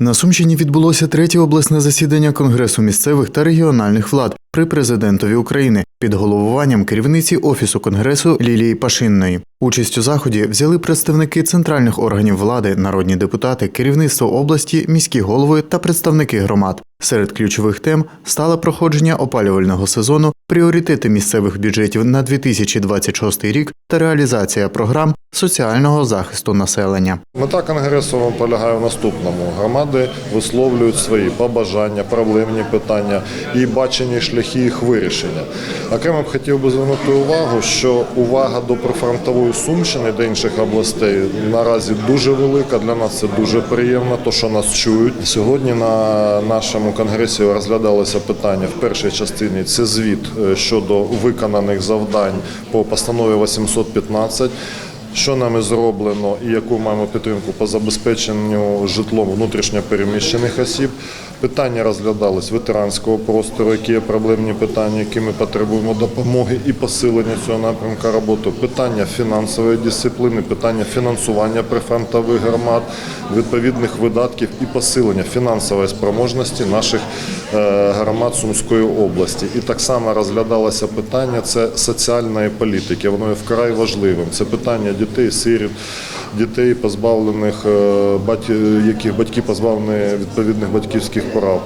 На Сумщині відбулося третє обласне засідання Конгресу місцевих та регіональних влад при президентові України під головуванням керівниці офісу конгресу Лілії Пашинної. Участь у заході взяли представники центральних органів влади, народні депутати, керівництво області, міські голови та представники громад. Серед ключових тем стало проходження опалювального сезону, пріоритети місцевих бюджетів на 2026 рік та реалізація програм соціального захисту населення. Мета конгресу полягає в наступному: громади висловлюють свої побажання, проблемні питання і бачені шляхи їх вирішення. Окремо б хотів би звернути увагу, що увага до прифронтової Сумщини та інших областей наразі дуже велика. Для нас це дуже приємно, то що нас чують. Сьогодні на нашому конгресі розглядалося питання в першій частині. Це звіт е, щодо виконаних завдань по постанові 815 що нами зроблено і яку маємо підтримку по забезпеченню житлом внутрішньопереміщених осіб. Питання розглядались ветеранського простору, які є проблемні питання, які ми потребуємо допомоги і посилення цього напрямка роботи. Питання фінансової дисципліни, питання фінансування прифронтових громад, відповідних видатків і посилення фінансової спроможності наших е, громад Сумської області. І так само розглядалося питання це соціальної політики. Воно є вкрай важливим. Це питання дітей, сиріт, дітей, позбавлених е, яких батьки позбавлені відповідних батьківських прав.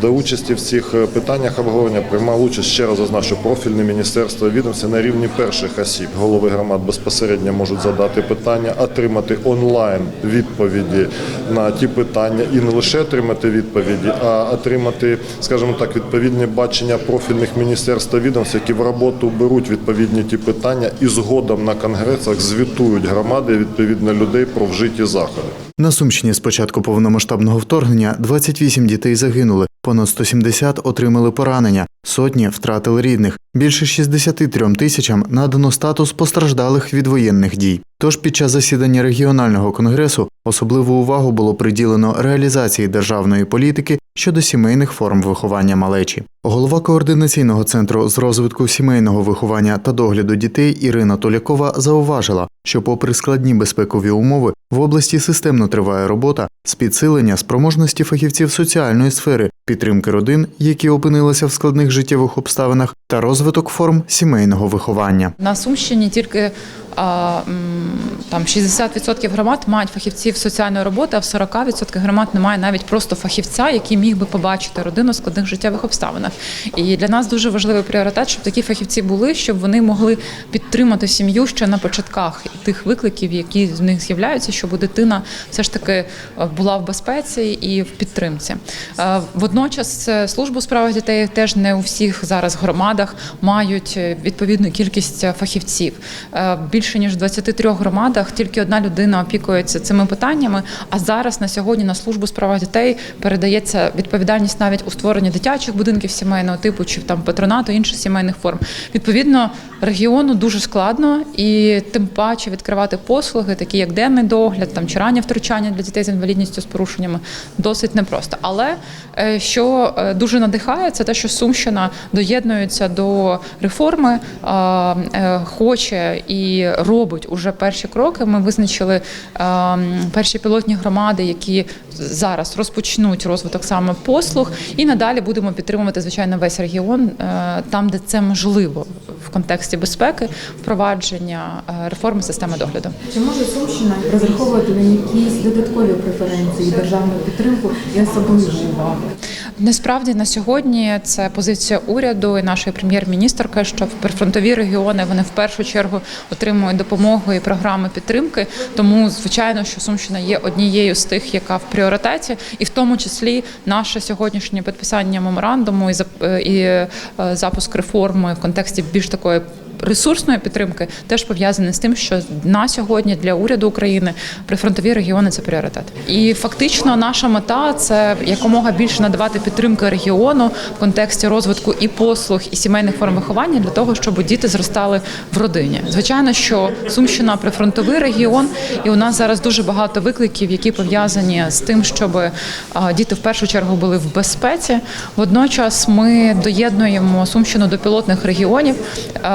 До участі в цих е, питаннях обговорення приймав участь ще раз зазначу профільне міністерство відомства на рівні перших осіб. Голови громад безпосередньо можуть задати питання, отримати онлайн відповіді на ті питання і не лише отримати відповіді, а отримати, скажімо так, відповідне бачення профільних міністерств відомств, які в роботу беруть відповідні ті питання і згодом на конгресах звітують громади відповідно людей про вжиті заходи. На Сумщині з початку повномасштабного вторгнення 28 дітей загинули, понад 170 отримали поранення, сотні втратили рідних. Більше 63 тисячам надано статус постраждалих від воєнних дій. Тож під час засідання регіонального конгресу особливу увагу було приділено реалізації державної політики щодо сімейних форм виховання малечі. Голова координаційного центру з розвитку сімейного виховання та догляду дітей Ірина Толякова зауважила, що, попри складні безпекові умови, в області системно триває робота з підсилення спроможності фахівців соціальної сфери, підтримки родин, які опинилися в складних життєвих обставинах, та розвиток форм сімейного виховання. На Сумщині тільки там 60% громад мають фахівців соціальної роботи, а в 40% громад немає навіть просто фахівця, який міг би побачити родину в складних життєвих обставинах. І для нас дуже важливий пріоритет, щоб такі фахівці були, щоб вони могли підтримати сім'ю ще на початках тих викликів, які з них з'являються, щоб дитина все ж таки е, була в безпеці і в підтримці. Е, Водночас е, службу у справах дітей теж не у всіх зараз громадах мають відповідну кількість фахівців. Більше ніж в 23 громадах тільки одна людина опікується цими питаннями. А зараз на сьогодні на службу справах дітей передається відповідальність навіть у створенні дитячих будинків сімейного типу чи там патронату інших сімейних форм. Відповідно, регіону дуже складно і тим паче відкривати послуги, такі як денний догляд, там чи раннє втручання для дітей з інвалідністю з порушеннями, досить непросто. Але е, що е, дуже надихає, це те, що Сумщина доєднується до реформи, е, хоче і робить уже перші кроки. Ми визначили перші пілотні громади, які зараз розпочнуть розвиток саме послуг, і надалі будемо підтримувати звичайно весь регіон е, там, де це можливо в контексті безпеки, впровадження е, реформи системи догляду. Чи може Сумщина розраховувати на якісь додаткові преференції, державну підтримку і особливу увагу? Насправді на сьогодні це позиція уряду і нашої прем'єр-міністрки, що в прифронтові регіони вони в першу чергу отримують допомогу і програми підтримки. Тому звичайно, що Сумщина є однією з тих, яка в пріоритеті, і в тому числі наше сьогоднішнє підписання меморандуму і і е, запуск реформи в контексті більш такої. Ресурсної підтримки теж пов'язане з тим, що на сьогодні для уряду України прифронтові регіони це пріоритет. І фактично наша мета це якомога більше надавати підтримки регіону в контексті розвитку і послуг, і сімейних форм виховання для того, щоб діти зростали в родині. Звичайно, що Сумщина прифронтовий регіон, і у нас зараз дуже багато викликів, які пов'язані з тим, щоб діти в першу чергу були в безпеці. Водночас ми доєднуємо Сумщину до пілотних регіонів,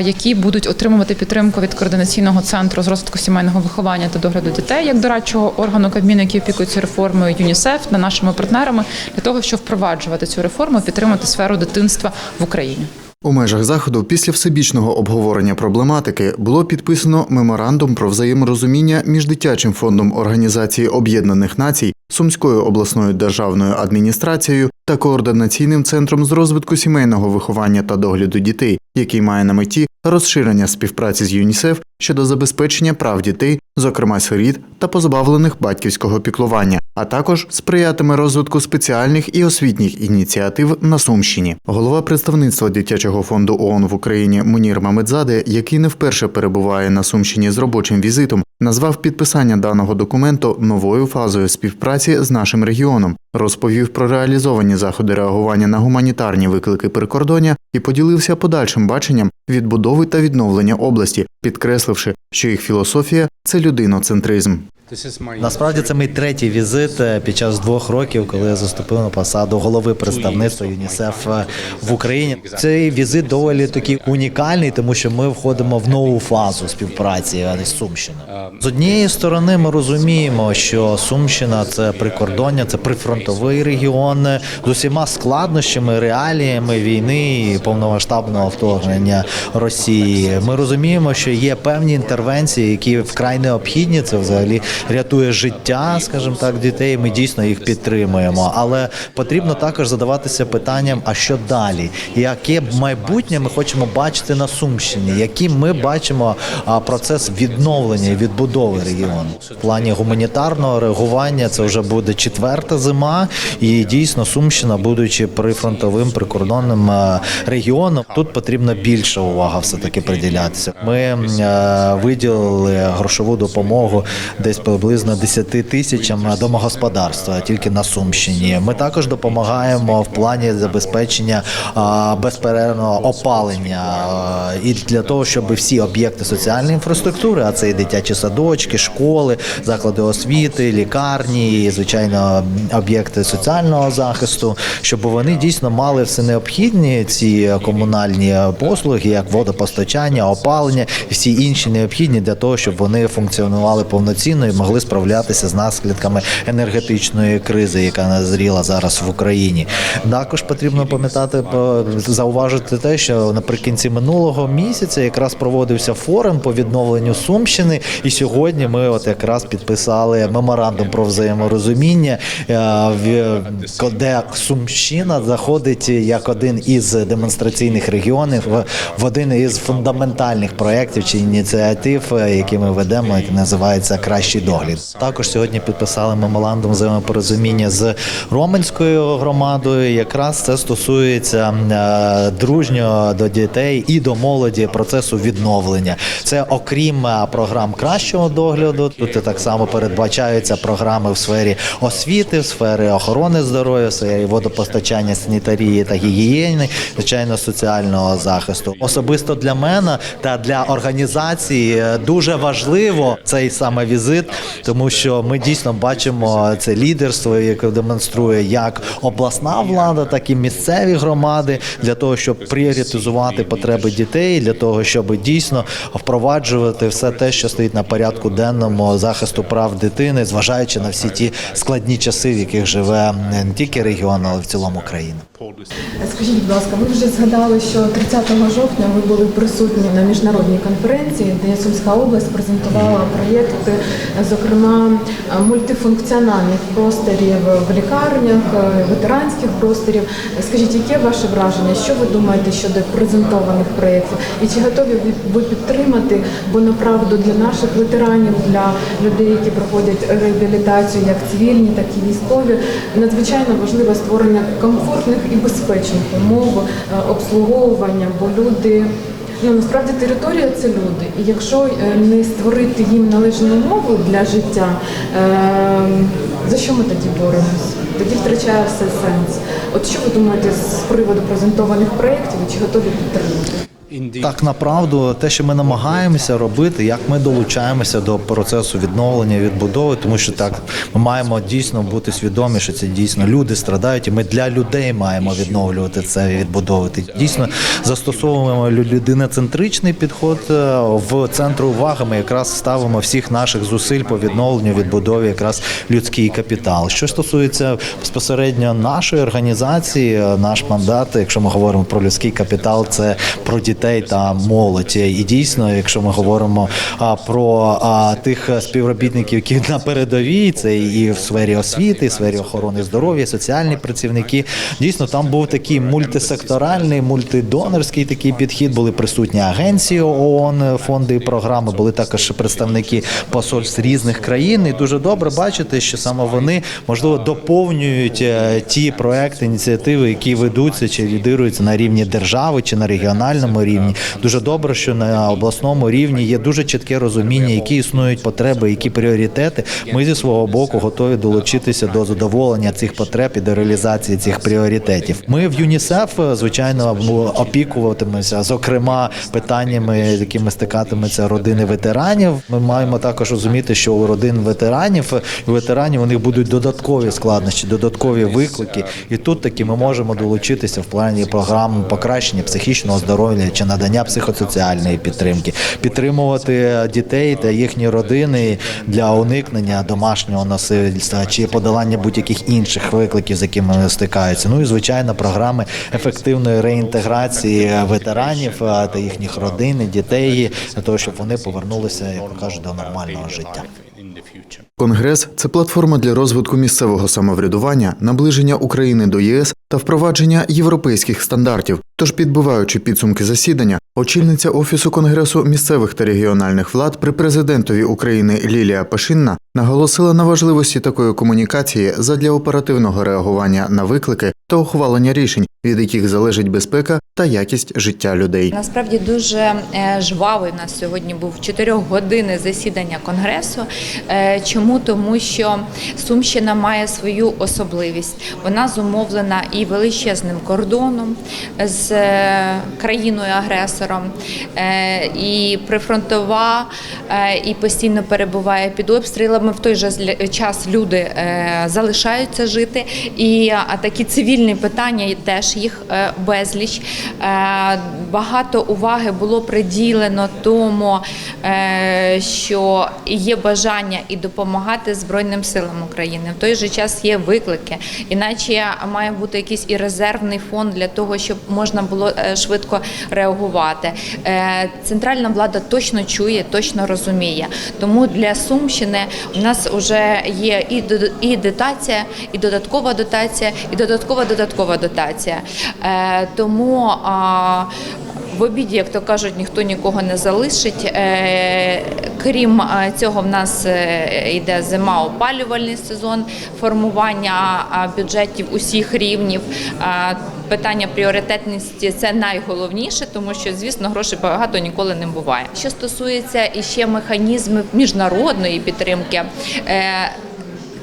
які які будуть отримувати підтримку від координаційного центру з розвитку сімейного виховання та догляду дітей як дорадчого органу Кабміну, який опікується реформою ЮНІСЕФ та нашими партнерами для того, щоб впроваджувати цю реформу, підтримати сферу дитинства в Україні. У межах заходу після всебічного обговорення проблематики було підписано меморандум про взаєморозуміння між дитячим фондом Організації Об'єднаних Націй, Сумською обласною державною адміністрацією та координаційним центром з розвитку сімейного виховання та догляду дітей, який має на меті розширення співпраці з ЮНІСЕФ щодо забезпечення прав дітей, зокрема сиріт та позбавлених батьківського піклування, а також сприятиме розвитку спеціальних і освітніх ініціатив на Сумщині. Голова представництва дитячого фонду ООН в Україні Мунір Мамедзаде, який не вперше перебуває на Сумщині з робочим візитом, назвав підписання даного документу новою фазою співпраці з нашим регіоном, розповів про реалізовані заходи реагування на гуманітарні виклики прикордоння і поділився подальшим баченням відбудови та відновлення області, підкресливши, що їх філософія це людиноцентризм. Насправді це мій третій візит е, під час двох років, коли я заступив на посаду голови представництва ЮНІСЕФ е, в Україні. Цей візит доволі такий унікальний, тому що ми входимо в нову фазу співпраці з Сумщиною. З однієї сторони, ми розуміємо, що Сумщина це прикордоння, це прифронтовий регіон е, з усіма складнощами, реаліями війни і повномасштабного вторгнення Росії. Ми розуміємо, що є певні інтервенції, які вкрай необхідні. Це взагалі рятує життя, скажімо так, дітей. Ми дійсно їх підтримуємо. Але потрібно також задаватися питанням: а що далі? Яке майбутнє ми хочемо бачити на Сумщині? Який ми бачимо процес відновлення і відбудови регіону в плані гуманітарного реагування? Це вже буде четверта зима, і дійсно Сумщина, будучи прифронтовим прикордонним регіоном, тут потрібна більша увага все таки приділятися. Ми виділили грошову допомогу десь приблизно 10 тисячам домогосподарства тільки на Сумщині. Ми також допомагаємо в плані забезпечення безперервного опалення і для того, щоб всі об'єкти соціальної інфраструктури, а це і дитячі садочки, школи, заклади освіти, лікарні, і, звичайно, об'єкти соціального захисту, щоб вони дійсно мали все необхідні ці комунальні послуги, як водопостачання, опалення всі інші необхідні для того, щоб вони функціонували повноцінно могли справлятися з наслідками енергетичної кризи, яка назріла зараз в Україні. Також потрібно пам'ятати про- зауважити те, що наприкінці минулого місяця якраз проводився форум по відновленню Сумщини, і сьогодні ми от якраз підписали меморандум про взаєморозуміння, е, де Сумщина заходить як один із демонстраційних регіонів в- один із фундаментальних проєктів чи ініціатив, е, які ми ведемо, який називається Кращий догляд. Також сьогодні підписали меморандум взаємопорозуміння з Роменською громадою. Якраз це стосується е, дружнього до дітей і до молоді процесу відновлення. Це окрім е, програм кращого догляду. Тут так само передбачаються програми в сфері освіти, в сфері охорони здоров'я, в сфері водопостачання, санітарії та гігієни, звичайно, соціального захисту. Особисто для мене та для організації е, дуже важливо цей саме візит, тому що ми дійсно бачимо це лідерство, яке демонструє як обласна влада, так і місцеві громади для того, щоб пріоритизувати потреби дітей, для того, щоб дійсно впроваджувати все те, що стоїть на порядку денному захисту прав дитини, зважаючи на всі ті складні часи, в яких живе не тільки регіон, але в цілому країна. Скажіть, будь ласка, ви вже згадали, що 30 жовтня ви були присутні на міжнародній конференції, де Сумська область презентувала проєкти, зокрема мультифункціональних просторів в лікарнях, е, ветеранських просторів. Скажіть, яке ваше враження? Що ви думаєте щодо презентованих проєктів? І чи готові ви підтримати? Бо направду для наших ветеранів, для людей, які проходять реабілітацію, як цивільні, так і військові, надзвичайно важливе створення комфортних і безпечних умов е, обслуговування, бо люди. Ну насправді територія це люди, і якщо е, не створити їм належні умови для життя, е, за що ми тоді боремось? Тоді втрачає все сенс. От що ви думаєте з приводу презентованих проєктів і чи готові підтримати? Так направду, те, що ми намагаємося робити, як ми долучаємося до процесу відновлення відбудови, тому що так ми маємо дійсно бути свідомі, що це дійсно люди страдають, і ми для людей маємо відновлювати це і відбудовувати. Дійсно застосовуємо лю- людиноцентричний підход е, в центр уваги. Ми якраз ставимо всіх наших зусиль по відновленню, відбудові, якраз людський капітал. Що стосується безпосередньо нашої організації, е, наш мандат, якщо ми говоримо про людський капітал, це про дітей та молодь. І дійсно, якщо ми говоримо про тих співробітників, які на передовій, це і в сфері освіти, і в сфері охорони здоров'я, соціальні працівники. Дійсно, там був такий мультисекторальний, мультидонорський такий підхід. Були присутні агенції ООН, фонди і програми, були також представники посольств різних країн. І дуже добре бачити, що саме вони можливо доповнюють е, ті проекти, ініціативи, які ведуться чи лідируються на рівні держави чи на регіональному рівні. Дуже добре, що на обласному рівні є дуже чітке розуміння, які існують потреби, які пріоритети. Ми зі свого боку готові долучитися до задоволення цих потреб і до реалізації цих пріоритетів. Ми в ЮНІСЕФ, е, звичайно, опікуватимемося, зокрема, питаннями, з якими стикатимуться родини ветеранів. Ми маємо також розуміти, що у родин ветеранів і ветеранів у них будуть додаткові складнощі, додаткові виклики. І тут таки ми можемо долучитися в плані програм покращення психічного здоров'я чи надання психосоціальної підтримки, підтримувати дітей та їхні родини для уникнення домашнього насильства чи подолання будь-яких інших викликів, з якими вони стикаються. Ну і звичайно, програми ефективної реінтеграції ветеранів та їхніх родин, дітей для того, щоб вони повернулися, як кажуть, до нормального життя. Конгрес це платформа для розвитку місцевого самоврядування, наближення України до ЄС та впровадження європейських стандартів. Тож, підбиваючи підсумки засідання, очільниця офісу конгресу місцевих та регіональних влад при президентові України Лілія Пашинна наголосила на важливості такої комунікації задля оперативного реагування на виклики та ухвалення рішень, від яких залежить безпека та якість життя людей. Насправді дуже е, жвавий у нас сьогодні був 4 години засідання конгресу. Е, Чому? Тому що Сумщина має свою особливість. Вона зумовлена і величезним кордоном з е, країною-агресором, і прифронтова, і постійно перебуває під обстрілами. В той же час люди залишаються жити. І такі цивільні питання і теж їх е, безліч. Е, Багато уваги було приділено тому, е, що є бажання і допомагати Збройним силам України. В той же час є виклики, іначе має бути якийсь і резервний фонд для того, щоб можна було швидко реагувати. Центральна влада точно чує, точно розуміє. Тому для Сумщини у нас вже є і дотація, і додаткова дотація, і додаткова додаткова дотація. Е, Тому в обіді, як то кажуть, ніхто нікого не залишить. Е, Крім цього, в нас е, йде зима, опалювальний сезон, формування бюджетів усіх рівнів. Питання пріоритетності це найголовніше, тому що звісно грошей багато ніколи не буває. Що стосується іще механізмів міжнародної підтримки.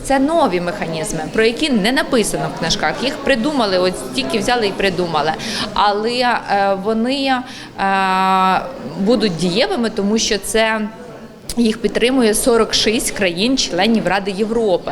Це нові механізми, про які не написано в книжках. Їх придумали, от тільки взяли і придумали. Але е, вони е, будуть дієвими, тому що це. Їх підтримує 46 країн-членів Ради Європи,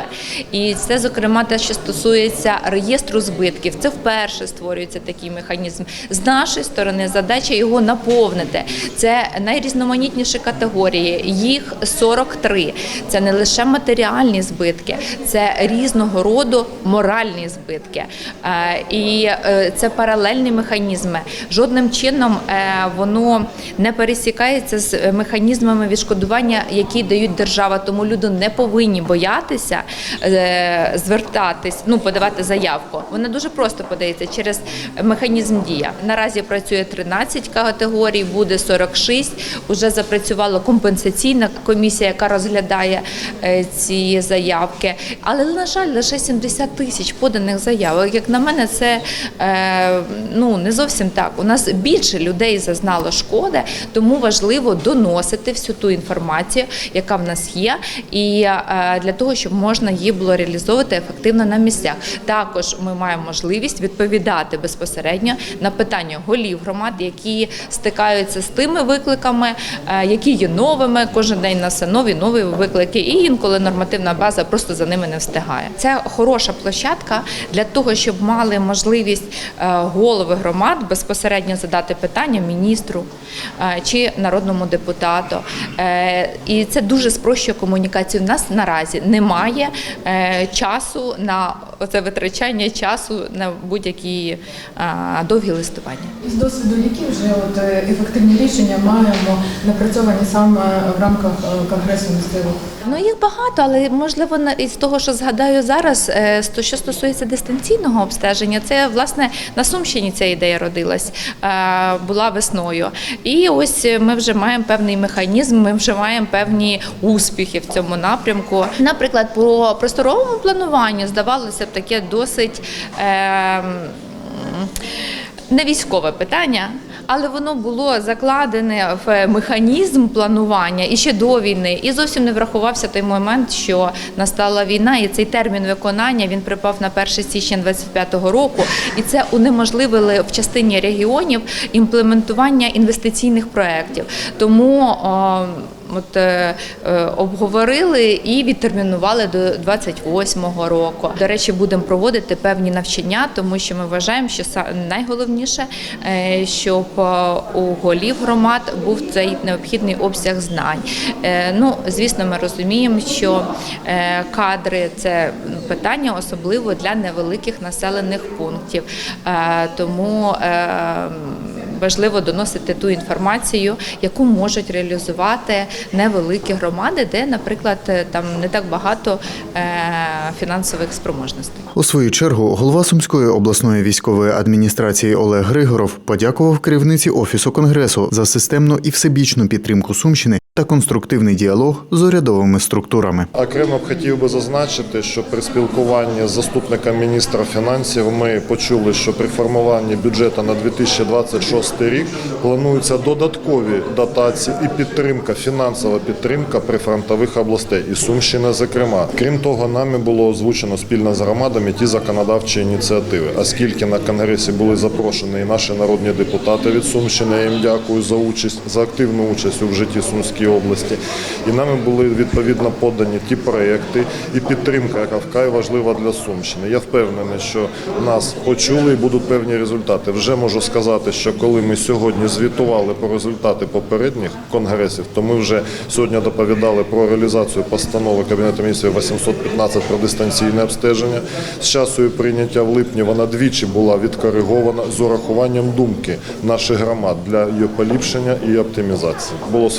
і це зокрема те, що стосується реєстру збитків. Це вперше створюється такий механізм. З нашої сторони задача його наповнити. Це найрізноманітніші категорії. Їх 43. Це не лише матеріальні збитки, це різного роду моральні збитки. Е, І е, це паралельні механізми. Жодним чином е, воно не пересікається з механізмами відшкодування, які дають держава. Тому люди не повинні боятися е, звертатись, ну подавати заявку. Вона дуже просто подається через механізм дія. Наразі працює 13 категорій, буде 46. Уже запрацювала компенсаційна комісія, яка розглядає е, ці заявки. Але на жаль, лише 70 тисяч поданих заявок. Як на мене, це е, ну не зовсім так. У нас більше людей зазнало шкоди, тому важливо доносити всю ту інформацію. Інформацію, яка в нас є, і е, для того, щоб можна її було реалізовувати ефективно на місцях. Також ми маємо можливість відповідати безпосередньо на питання голів громад, які стикаються з тими викликами, е, які є новими. Кожен день на нові нові виклики, і інколи нормативна база просто за ними не встигає. Це хороша площадка для того, щоб мали можливість е, голови громад безпосередньо задати питання міністру чи народному депутату. І це дуже спрощує комунікацію. У нас наразі немає е, часу на це витрачання часу на будь-які е, довгі листування. З досвіду, які вже от е, ефективні рішення маємо напрацьовані саме в рамках конгресу місцевих? Ну їх багато, але можливо із того, що згадаю зараз, е, що стосується дистанційного обстеження, це власне на Сумщині ця ідея родилась, е, була весною. І ось ми вже маємо певний механізм, ми вже маємо певні успіхи в цьому напрямку. Наприклад, по просторовому плануванню здавалося б таке досить. Е, не військове питання, але воно було закладене в механізм планування і ще до війни. І зовсім не врахувався той момент, що настала війна, і цей термін виконання він припав на 1 січня 25-го року. І це унеможливили в частині регіонів імплементування інвестиційних проєктів. Тому От е, е, обговорили і відтермінували до 28-го року. До речі, будемо проводити певні навчання, тому що ми вважаємо, що найголовніше, е, щоб е, у голів громад був цей необхідний обсяг знань. Е, ну, звісно, ми розуміємо, що е, кадри це питання особливо для невеликих населених пунктів. Е, тому е, важливо доносити ту інформацію, яку можуть реалізувати невеликі громади, де, наприклад, е, там не так багато е, фінансових спроможностей. У свою чергу голова Сумської обласної військової адміністрації Олег Григоров подякував керівниці офісу конгресу за системну і всебічну підтримку Сумщини та конструктивний діалог з урядовими структурами. Окремо б хотів би зазначити, що при спілкуванні з заступником міністра фінансів ми почули, що при формуванні бюджету на 2026 рік плануються додаткові дотації і підтримка, фінансова підтримка прифронтових областей і Сумщина, зокрема. Крім того, нами було озвучено спільно з громадами ті законодавчі ініціативи. Оскільки на конгресі були запрошені і наші народні депутати від Сумщини, я їм дякую за участь за активну участь у житті Сумської області. І нами були відповідно подані ті проекти і підтримка, яка вкрай важлива для Сумщини. Я впевнений, що нас почули і будуть певні результати. Вже можу сказати, що коли ми сьогодні звітували про результати попередніх конгресів, то ми вже сьогодні доповідали про реалізацію постанови Кабінету міністрів 815 про дистанційне обстеження. З часу прийняття в липні вона двічі була відкоригована з урахуванням думки наших громад для її поліпшення і оптимізації. Було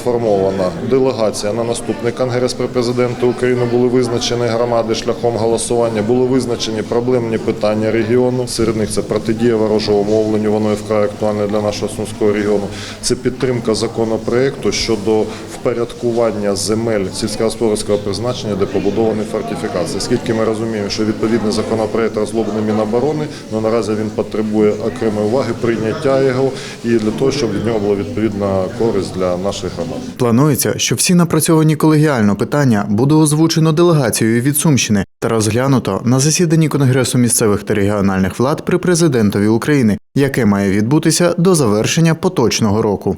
сформована делегація на наступний конгрес при президенті України. Були визначені громади шляхом голосування. Були визначені проблемні питання регіону. Серед них це протидія ворожого мовленню. Воно є вкрай актуальне для нашого сумського регіону. Це підтримка законопроекту щодо впорядкування земель сільськогосподарського призначення, де побудовані фортифікації. Скільки ми розуміємо, що відповідний законопроект розроблений Міноборони, але наразі він потребує окремої уваги, прийняття його і для того, щоб від нього була відповідна користь для наших громад. Планується, що всі напрацьовані колегіально питання буде озвучено делегацією від Сумщини та розглянуто на засіданні Конгресу місцевих та регіональних влад при президентові України, яке має відбутися до завершення поточного року.